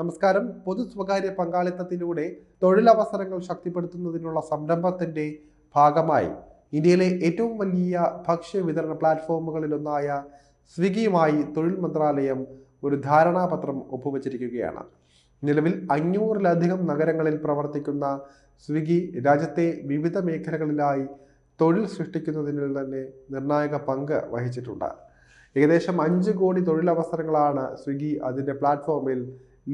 നമസ്കാരം. പൊതു സ്വകാര്യ പങ്കാളിത്തത്തിലൂടെ തൊഴിലവസരങ്ങൾ ശക്തിപ്പെടുത്തുന്നതിനുള്ള സംരംഭത്തിന്റെ ഭാഗമായി ഇന്ത്യയിലെ ഏറ്റവും വലിയ ഭക്ഷ്യ വിതരണ പ്ലാറ്റ്ഫോമുകളിലൊന്നായ സ്വിഗ്ഗിയുമായി തൊഴിൽ മന്ത്രാലയം ഒരു ധാരണാപത്രം ഒപ്പുവച്ചിരിക്കുകയാണ്. നിലവിൽ അഞ്ഞൂറിലധികം നഗരങ്ങളിൽ പ്രവർത്തിക്കുന്ന സ്വിഗി രാജ്യത്തെ വിവിധ മേഖലകളിലായി തൊഴിൽ സൃഷ്ടിക്കുന്നതിൽ തന്നെ നിർണായക പങ്ക് വഹിച്ചിട്ടുണ്ട്. ഏകദേശം അഞ്ച് കോടി തൊഴിലവസരങ്ങളാണ് സ്വിഗി അതിന്റെ പ്ലാറ്റ്ഫോമിൽ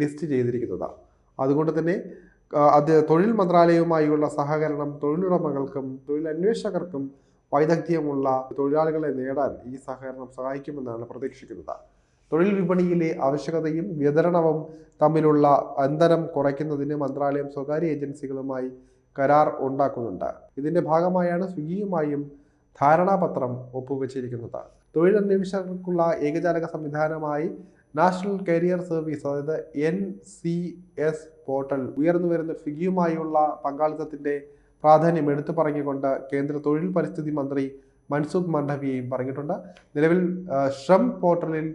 ലിസ്റ്റ് ചെയ്തിരിക്കുന്നത്. അതുകൊണ്ട് തന്നെ അത് തൊഴിൽ മന്ത്രാലയവുമായുള്ള സഹകരണം തൊഴിലുടമകൾക്കും തൊഴിലന്വേഷകർക്കും വൈദഗ്ധ്യമുള്ള തൊഴിലാളികളെ നേടാൻ ഈ സഹകരണം സഹായിക്കുമെന്നാണ് പ്രതീക്ഷിക്കുന്നത്. തൊഴിൽ വിപണിയിലെ ആവശ്യകതയും വിതരണവും തമ്മിലുള്ള അന്തരം കുറയ്ക്കുന്നതിന് മന്ത്രാലയം സ്വകാര്യ ഏജൻസികളുമായി കരാർ ഉണ്ടാക്കുന്നുണ്ട്. ഇതിന്റെ ഭാഗമായാണ് സ്വിഗ്ഗിയുമായും ധാരണാപത്രം ഒപ്പുവെച്ചിരിക്കുന്നത്. തൊഴിലന്വേഷകർക്കുള്ള ഏകജാലക സംവിധാനമായി നാഷണൽ കരിയർ സർവീസ് അതായത് എൻ സി എസ് പോർട്ടൽ ഉയർന്നു വരുന്ന ഫിഗിയുമായുള്ള പങ്കാളിത്തത്തിന്റെ പ്രാധാന്യം എടുത്തു പറഞ്ഞുകൊണ്ട് കേന്ദ്ര തൊഴിൽ പരിസ്ഥിതി മന്ത്രി മൻസുഖ് മാണ്ഡവ്യയും പറഞ്ഞിട്ടുണ്ട്. നിലവിൽ ശ്രം പോർട്ടലിൽ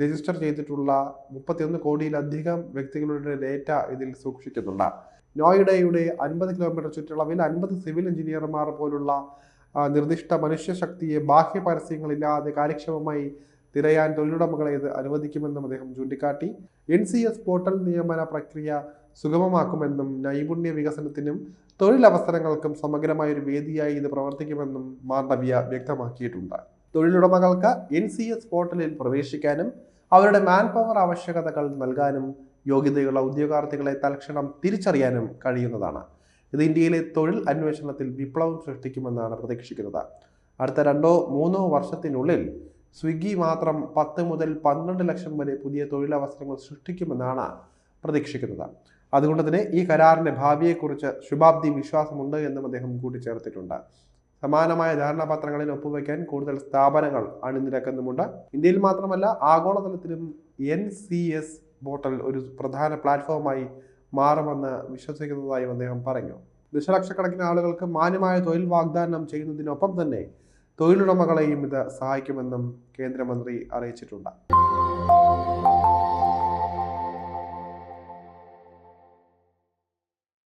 രജിസ്റ്റർ ചെയ്തിട്ടുള്ള മുപ്പത്തിയൊന്ന് കോടിയിലധികം വ്യക്തികളുടെ ഡേറ്റ ഇതിൽ സൂക്ഷിക്കുന്നുണ്ട്. നോയിഡയുടെ അൻപത് കിലോമീറ്റർ ചുറ്റളവിൽ അൻപത് സിവിൽ എഞ്ചിനീയർമാർ പോലുള്ള നിർദ്ദിഷ്ട മനുഷ്യശക്തിയെ ബാഹ്യ പരസ്യങ്ങളില്ലാതെ കാര്യക്ഷമമായി തിരയാൻ തൊഴിലുടമകളെ ഇത് അനുവദിക്കുമെന്നും അദ്ദേഹം ചൂണ്ടിക്കാട്ടി. എൻ സി എസ് പോർട്ടൽ നിയമന പ്രക്രിയ സുഗമമാക്കുമെന്നും നൈപുണ്യ വികസനത്തിനും തൊഴിലവസരങ്ങൾക്കും സമഗ്രമായ ഒരു വേദിയായി ഇത് പ്രവർത്തിക്കുമെന്നും മാണ്ഡവ്യ വ്യക്തമാക്കിയിട്ടുണ്ട്. തൊഴിലുടമകൾക്ക് എൻ സി എസ് പോർട്ടലിൽ പ്രവേശിക്കാനും അവരുടെ മാൻ പവർ ആവശ്യകതകൾ നൽകാനും യോഗ്യതയുള്ള ഉദ്യോഗാർത്ഥികളെ തൽക്ഷണം തിരിച്ചറിയാനും കഴിയുന്നതാണ്. ഇത് ഇന്ത്യയിലെ തൊഴിൽ അന്വേഷണത്തിൽ വിപ്ലവം സൃഷ്ടിക്കുമെന്നാണ് പ്രതീക്ഷിക്കുന്നത്. അടുത്ത രണ്ടോ മൂന്നോ വർഷത്തിനുള്ളിൽ സ്വിഗ്ഗി മാത്രം പത്ത് മുതൽ പന്ത്രണ്ട് ലക്ഷം വരെ പുതിയ തൊഴിലവസരങ്ങൾ സൃഷ്ടിക്കുമെന്നാണ് പ്രതീക്ഷിക്കുന്നത്. അതുകൊണ്ട് തന്നെ ഈ കരാറിന്റെ ഭാവിയെക്കുറിച്ച് ശുഭാബ്ദി വിശ്വാസമുണ്ട് എന്നും അദ്ദേഹം കൂട്ടിച്ചേർത്തിട്ടുണ്ട്. സമാനമായ ധാരണാപത്രങ്ങളിൽ ഒപ്പുവയ്ക്കാൻ കൂടുതൽ സ്ഥാപനങ്ങൾ അണിനിരക്കുന്നുമുണ്ട്. ഇന്ത്യയിൽ മാത്രമല്ല ആഗോളതലത്തിലും എൻ സി എസ് പോർട്ടൽ ഒരു പ്രധാന പ്ലാറ്റ്ഫോമായി മാറുമെന്ന് വിശ്വസിക്കുന്നതായും അദ്ദേഹം പറഞ്ഞു. ദശലക്ഷക്കണക്കിന് ആളുകൾക്ക് മാന്യമായ തൊഴിൽ വാഗ്ദാനം ചെയ്യുന്നതിനൊപ്പം തന്നെ തൊഴിലുടമകളെയും ഇത് സഹായിക്കുമെന്നും കേന്ദ്രമന്ത്രി അറിയിച്ചിട്ടുണ്ട്.